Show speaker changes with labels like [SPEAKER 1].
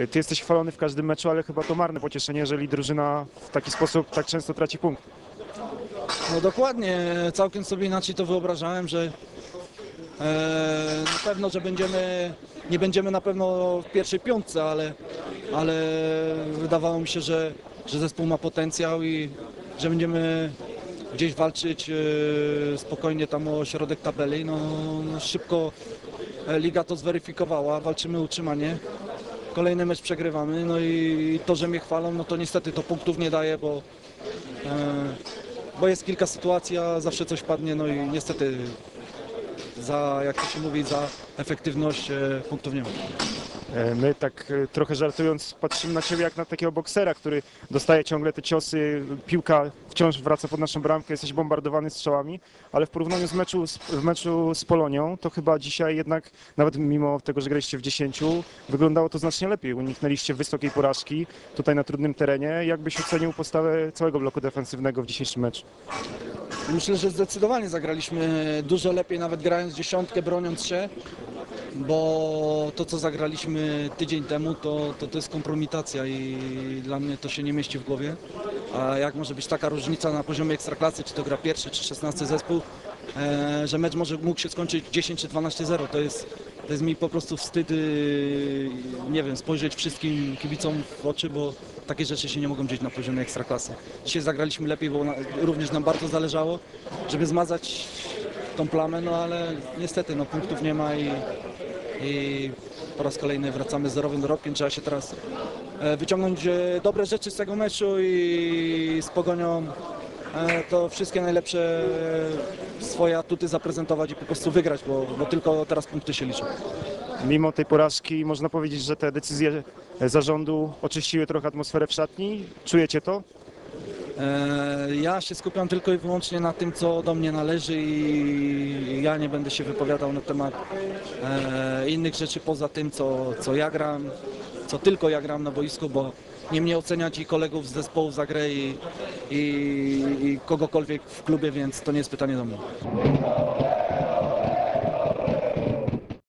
[SPEAKER 1] Y, Ty jesteś chwalony w każdym meczu, ale chyba to marne pocieszenie, jeżeli drużyna w taki sposób tak często traci punkt.
[SPEAKER 2] No dokładnie, całkiem sobie inaczej to wyobrażałem, że e, na pewno, że będziemy, nie będziemy na pewno w pierwszej piątce, ale, ale wydawało mi się, że, że zespół ma potencjał i że będziemy gdzieś walczyć e, spokojnie tam o środek tabeli. No, no szybko e, liga to zweryfikowała, walczymy o utrzymanie. Kolejny mecz przegrywamy, no i to, że mnie chwalą, no to niestety to punktów nie daje, bo e, bo jest kilka sytuacji, a zawsze coś padnie, no i niestety za, jak to się mówi, za efektywność e, punktów nie ma.
[SPEAKER 1] E, My tak e, trochę żartując patrzymy na ciebie jak na takiego boksera, który dostaje ciągle te ciosy, piłka wciąż wraca pod naszą bramkę, jesteś bombardowany strzałami, ale w porównaniu z meczu, w meczu z Polonią, to chyba dzisiaj jednak, nawet mimo tego, że graliście w 10, wyglądało to znacznie lepiej. Uniknęliście wysokiej porażki tutaj na trudnym terenie. Jak byś ocenił postawę całego bloku defensywnego w dzisiejszym meczu?
[SPEAKER 2] Myślę, że zdecydowanie zagraliśmy dużo lepiej, nawet grając dziesiątkę, broniąc się, bo to, co zagraliśmy tydzień temu, to, to, to jest kompromitacja i dla mnie to się nie mieści w głowie. A jak może być taka różnica na poziomie ekstraklasy, czy to gra pierwszy, czy 16 zespół, e, że mecz może mógł się skończyć 10 czy 12-0. To jest, to jest mi po prostu wstyd, y, nie wiem, spojrzeć wszystkim kibicom w oczy, bo takie rzeczy się nie mogą dzieć na poziomie ekstraklasy. Dzisiaj zagraliśmy lepiej, bo również nam bardzo zależało, żeby zmazać tą plamę, no ale niestety no, punktów nie ma i, i po raz kolejny wracamy z zerowym dorobkiem. Trzeba się teraz e, wyciągnąć e, dobre rzeczy z tego meczu i z Pogonią e, to wszystkie najlepsze swoje atuty zaprezentować i po prostu wygrać, bo, bo tylko teraz punkty się liczą.
[SPEAKER 1] Mimo tej porażki można powiedzieć, że te decyzje zarządu oczyściły trochę atmosferę w szatni. Czujecie to?
[SPEAKER 2] E, Ja się skupiam tylko i wyłącznie na tym, co do mnie należy i ja nie będę się wypowiadał na temat e, innych rzeczy poza tym, co, co ja gram, co tylko ja gram na boisku, bo nie mnie oceniać i kolegów z zespołu za grę i, i, i kogokolwiek w klubie, więc to nie jest pytanie do mnie.